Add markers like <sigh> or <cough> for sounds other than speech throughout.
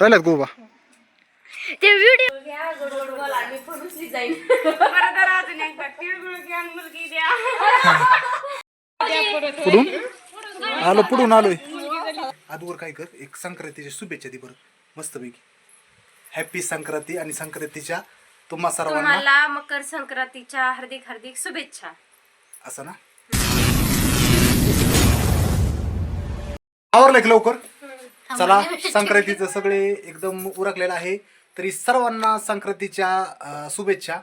राहिल्यात गोबा ते व्हिडिओ पुढून? आलो पुढून आलोय. आजवर काय कर? एक संक्रांतीच्या शुभेच्छा दे बरं मस्तपैकी. हॅपी संक्रांती आणि संक्रांतीच्या तुम्हा सर्वांना तुम्हाला मकर संक्रांतीच्या हार्दिक हार्दिक शुभेच्छा. असं ना? आवरलं की लवकर? चला <laughs> संक्रांतीचं सगळे एकदम उरकलेलं आहे. तरी सर्वांना संक्रांतीच्या अं, शुभेच्छा.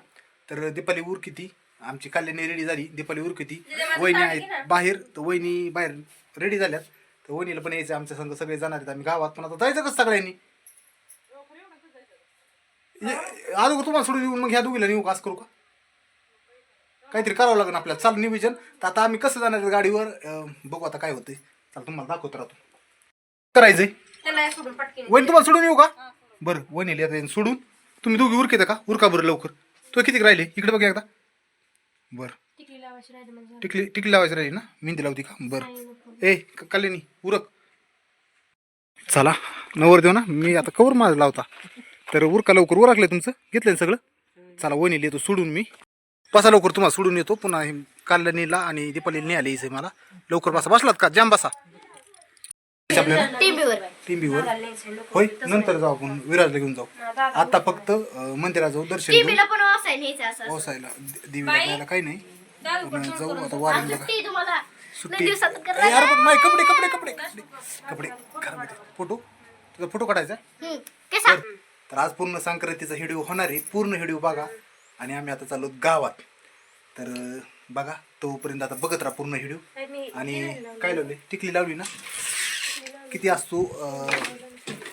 तर दीपाली उर किती आमची कल्याणी रेडी झाली. दीपाली उर किती वहिनी आहेत बाहेर. तर वहिनी बाहेर रेडी झाल्यात. तर वहिनीला पण यायचं आमच्या संघ सगळे जाणार आहेत. आम्ही गावात. पण आता जायचं कसं सगळ्यांनी? अगोदर तुम्हाला सोडून येऊन मग ह्या दोघीला नेऊ का? असं करू का? काहीतरी करावं लागेल आपल्याला. चाल नियोजन. तर आता आम्ही कसं जाणार आहे गाडीवर? अं, बघू आता काय होतंय. चल तुम्हाला दाखवत राहतो. करायचंय? त्याला सोडून पटकेन वहिनी तुम्हाला सोडून येऊ का? बरं वहिनी येता येईन सोडून. तुम्ही दोघी उरकेता का? उरका बरं लवकर. तो किती राहिले? इकडे बघ एकदा. बरं. टिकली लावायची राहिली म्हणजे. टिकली टिकली लावायची राहिली ना? मेहंदी लावती का? बरं. ए क- कल्याणी उरक. चला नवर देऊ ना. मी आता कवर माझं लावता. तर उरका लवकर. उरकले तुमचं? घेतलं ना सगळं? चला वहिनीला येतो सोडून मी. बसा लवकर तुम्हाला सोडून येतो. पुन्हा हे कल्याणीला आणि दीपालीला नाही आले इथे मला. लवकर बसा. बसलात का? जाम बसा. आपल्याला टीव्हीवर टिंबीवर होय नंतर जाऊ आपण. विराजला घेऊन जाऊ. आता फक्त अं, मंदिरात जाऊ दर्शन घेऊ. टीव्हीला पण वाचायला न्यायचं असं पावसायला देवीला जायला काही नाही. पण जाऊ आता ती तुम्हाला. सुट्टी दिवसात ए, यार पण नाही कपडे कपडे कपडे. कपडे. फोटो? तुझा फोटो काढायचा? कसा? तर तर आज पूर्ण संक्रांतीचा व्हिडिओ होणार आहे. पूर्ण व्हिडिओ बघा. आणि आम्ही आता चाललो गावात. तर अं, बघा तोपर्यंत आता बघत राहा पूर्ण व्हिडिओ. आणि काय लावले? टिकली लावली ना? किती असतो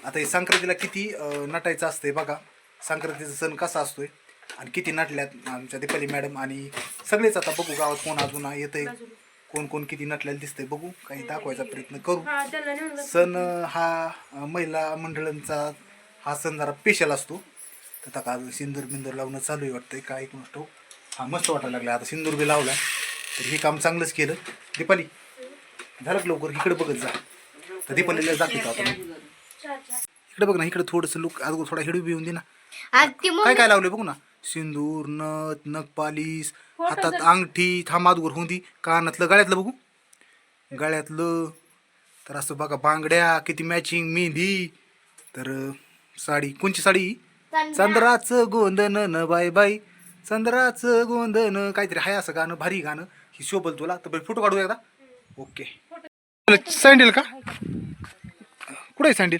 आता हे संक्रांतीला किती नटायचं असतंय बघा. संक्रांतीचा सण कसा असतोय आणि किती नटल्यात आमच्या दीपाली मॅडम आणि सगळेच आता बघू गावात कोण अजून येतंय कोण कोण किती नटलेलं दिसतंय बघू काही दाखवायचा प्रयत्न करू. सण हा महिला मंडळांचा हा सण जरा स्पेशल असतो. तर आता आज सिंदूर बिंदूर लावणं चालू आहे वाटतंय काय कोण हा. मस्त वाटायला लागला आता सिंदूर बी लावला. तर हे काम चांगलंच केलं. दीपाली झालं का लवकर? इकडे बघत जा. तर दीपालीला दाखवतो आता मी. इकडे बघ ना इकडे थोडंसं लुक अगोदर थोडा हिडू बिऊन दे ना. आज ती काय काय लावले बघू ना? सिंदूर नथ नखपालीस हातात अंगठी थांबादवर होती कानातलं गळ्यातलं बघू. गळ्यातलं. तर असं बघा बांगड्या किती मॅचिंग मेहंदी. तर साडी. कोणची साडी चंद्राचं गोंधन न बाय बाय चंद्राचं गोंधन काहीतरी आहे असं गाणं भारी गाणं. ही शोभल तुला. तर फोटो काढू एकदा. ओके. सँडल का? कुठे आहे सँडल?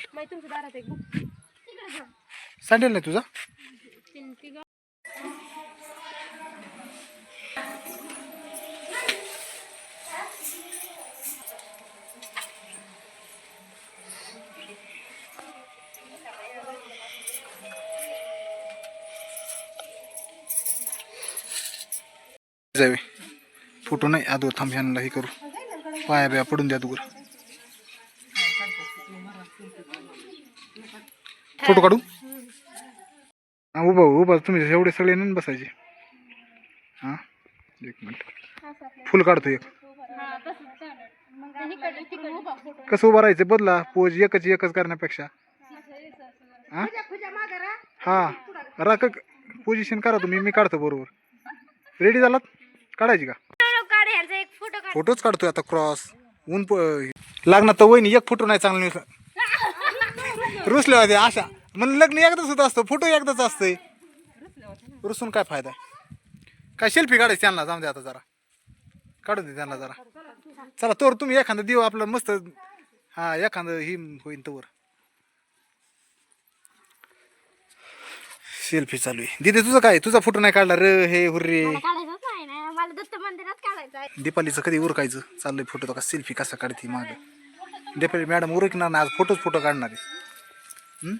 सँडल नाही तुझा? जावे. फोटो नाही आदू थांब ह्यांना हे करू. पाया बिया पडून द्या तुकर फोटो काढू? हा उभा उभा तुम्ही एवढे सगळे नाही बसायचे. हा एक मिनिट. फुल काढतो एक. कसं उभं राहायचं बदला? पोज एकच एकच करण्यापेक्षा. हा? हा राख पोझिशन करा तुम्ही मी काढतो बरोबर. रेडी झालात? काढायची का काढ ह्यांचा एक फोटो काढ फोटोच काढतोय आता क्रॉस. ऊन प- लागणार तर वहिनी एक फोटो नाही चांगला रुसले होते आशा म्हणून लग्न एकदाच होत असतं फोटो एकदाच असतंय. रुसून काय फायदा? काय सेल्फी काढायची त्यांना? जाऊ दे आता जरा. काढून दे त्यांना जरा. चला तोर तुम्ही एखादं देऊ आपलं मस्त. हा एखादं ही होईन तोवर. सेल्फी चालू आहे. दिदी तुझं काय? तुझा फोटो नाही काढला? रे हे हुर्रे काढायचंच नाही ना मला दत्त मंदिरात काढायचं आहे दीपालीचं कधी उरकायचं? चाललंय फोटो का सेल्फी कसा काढते माग. दीपाली मॅडम उरकणार ना आज फोटोच फोटो काढणार आहे.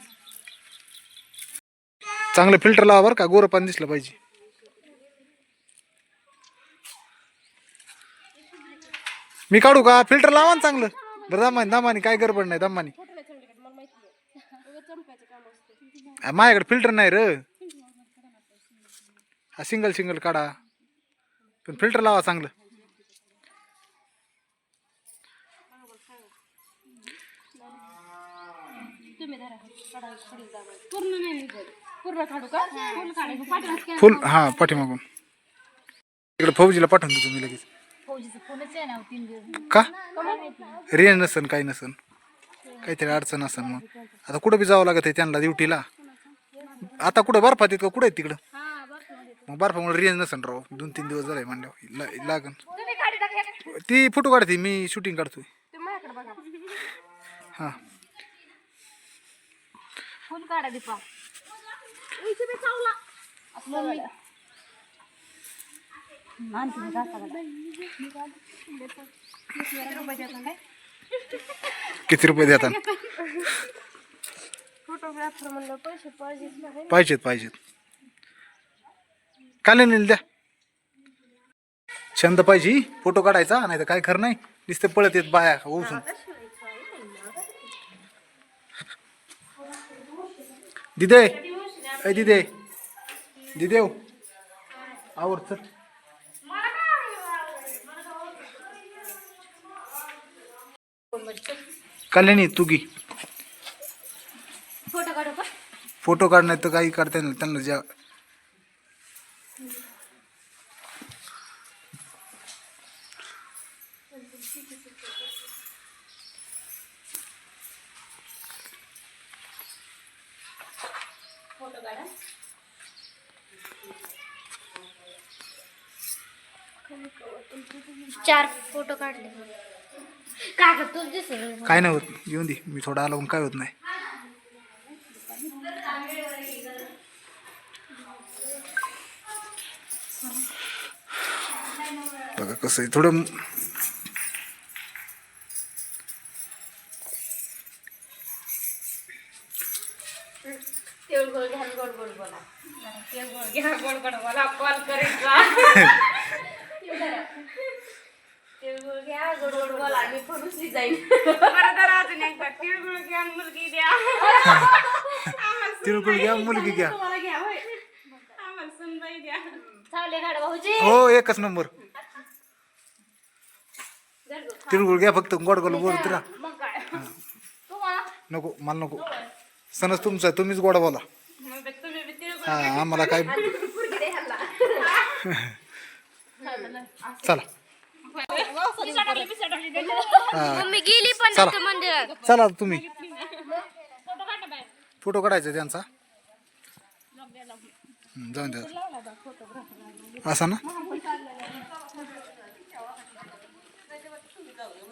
चांगलं फिल्टर लावा बरं का गोरं पाणी दिसलं पाहिजे. मी काढू का? फिल्टर लावा ना चांगलं. बरं दमानी दमानी काय गडबड नाही दमानी. माझ्याकडे फिल्टर नाही र. हा सिंगल सिंगल काढा. पण फिल्टर लावा चांगलं. तुम्ही फुल हां पाठीमागून. इकडे फौजीला पाठवून देतो मी लगेच. आहे का? रेंज नसन काही नसन. काहीतरी अडचण असन मग. आता कुठं बी जावं लागत आहे त्यांना ड्युटीला. आता कुठं बर्फात आहेत का? कुठं आहेत तिकडं? मग बर्फामुळे रेंज नसन राव. दोन तीन दिवस झाले म्हणल्यावर ला- लागन. ती फोटो काढते मी शूटिंग काढतोय. तुम्ही माझ्याकडे बघा. हां. फुल काढा दीपा. किती रुपये देता काय किती रुपये देतात? फोटोग्राफर म्हणलं पैसे पाहिजे पाहिजेत पाहिजेत. काले नेल द्या. छंद पाहिजे फोटो काढायचा नाही तर काय खरं नाही. नुसते पळत येत बाया ओसून दिदे अय दिदे. दिदे हो. आवर चल. कल्याणी तू घी. फोटो काढू काढण्यात तर काही काढता येईल त्यांना ज्या चार फोटो काढले. तुझ दिसत काय नाही होत. येऊन दे. मी थोडा आला काय होत नाही बघा कसं आहे थोडं तिळगुळ घ्या गोड गोड बोला तिळगुळ घ्या गोड गोड बोला कॉल करीत जा तिळगुळ घ्या गोड गोड बोला मी फोन उचली जाईल परत अजून एकदा तिळगुळ घ्या आणि मुलगी <laughs> घ्या हो एकच नंबर. तिळकुळ घ्या फक्त गोड गोड बोलत राहा. मग काय? तुम्हाला? नको मला नको. सणच तुमचा आहे, तुम्हीच गोडा बोला. मग तुम्ही बी तिळगुळ हा आम्हाला काय चला पिसा टाकली पिसा टाकली द्या. हा. मम्मी गेली पण चला. मंदिरात. चला तुम्ही. फोटो काढा बाहेर. फोटो काढायचा त्यांचा. हं, जाऊन द्या. असा ना चला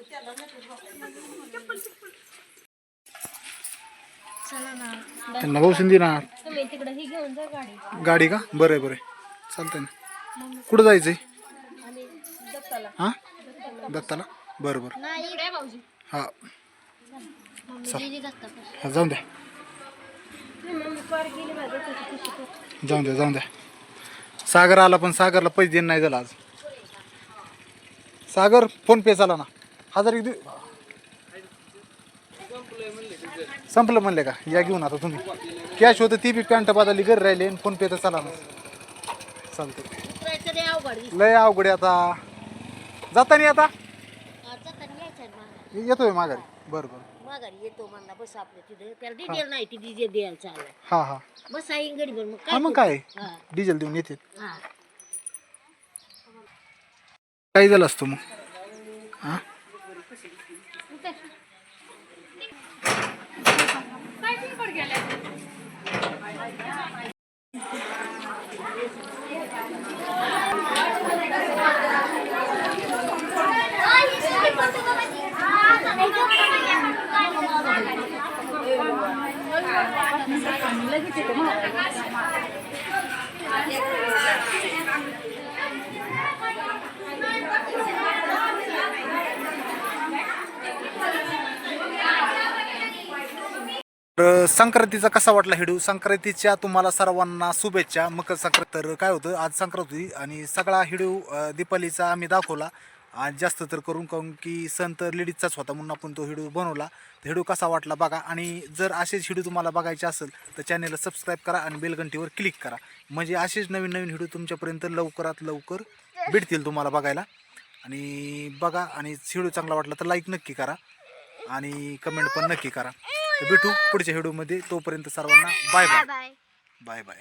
ना त्यांना बसून दे ना गाडी. का? बरं आहे बरं आहे. चालतंय ना. कुठं जायचंय? हां? दत्ताला? बरं बरं. हां. हा, जाऊन द्या. जाऊन द्या जाऊन द्या. सागर आला पण सागरला पैसे देणं नाही झाला आज. सागर फोन पे चाला ना. हजार एक संपलं म्हणले का? या घेऊन आता तुम्ही. कॅश होतं ती बी पॅन्ट बदलली घरी राहिली आणि फोन पे तर चला ना. चालतं लय अवघड आहे आता. जातानी आता? येतोय माघारी. बरं बरं. माघारी येतो म्हणला बस आपल्या तिथे त्याला डिटेल नाही ती डीजे द्यायला चालला हां हां. बस आई गडीभर मग हा काय मग काय? हा. डिझेल देऊन येते. हा. काय झालं असतं मग? हां? तर संक्रांतीचा कसा वाटला हिडू? संक्रांतीच्या तुम्हाला सर्वांना शुभेच्छा. मकर संक्रांत तर काय होतं? आज संक्रांत होती आणि सगळा हिडू दीपालीचा आम्ही दाखवला. आज जास्त तर करून काहून की सण तर लेडीजचाच होता म्हणून आपण तो हिडू बनवला. हिडू कसा वाटला बघा. आणि जर असेच हिडू तुम्हाला बघायचे असेल तर चॅनेलला सबस्क्राईब करा आणि बेलघंटीवर क्लिक करा. म्हणजे असेच नवीन नवीन हिडू तुमच्यापर्यंत लवकरात लवकर भेटतील तुम्हाला बघायला. आणि बघा आणि हिडू चांगला वाटला तर लाईक नक्की करा. आणि कमेंट पण नक्की करा. तर भेटू पुढच्या व्हिडिओमध्ये. तोपर्यंत सर्वांना बाय बाय बाय बाय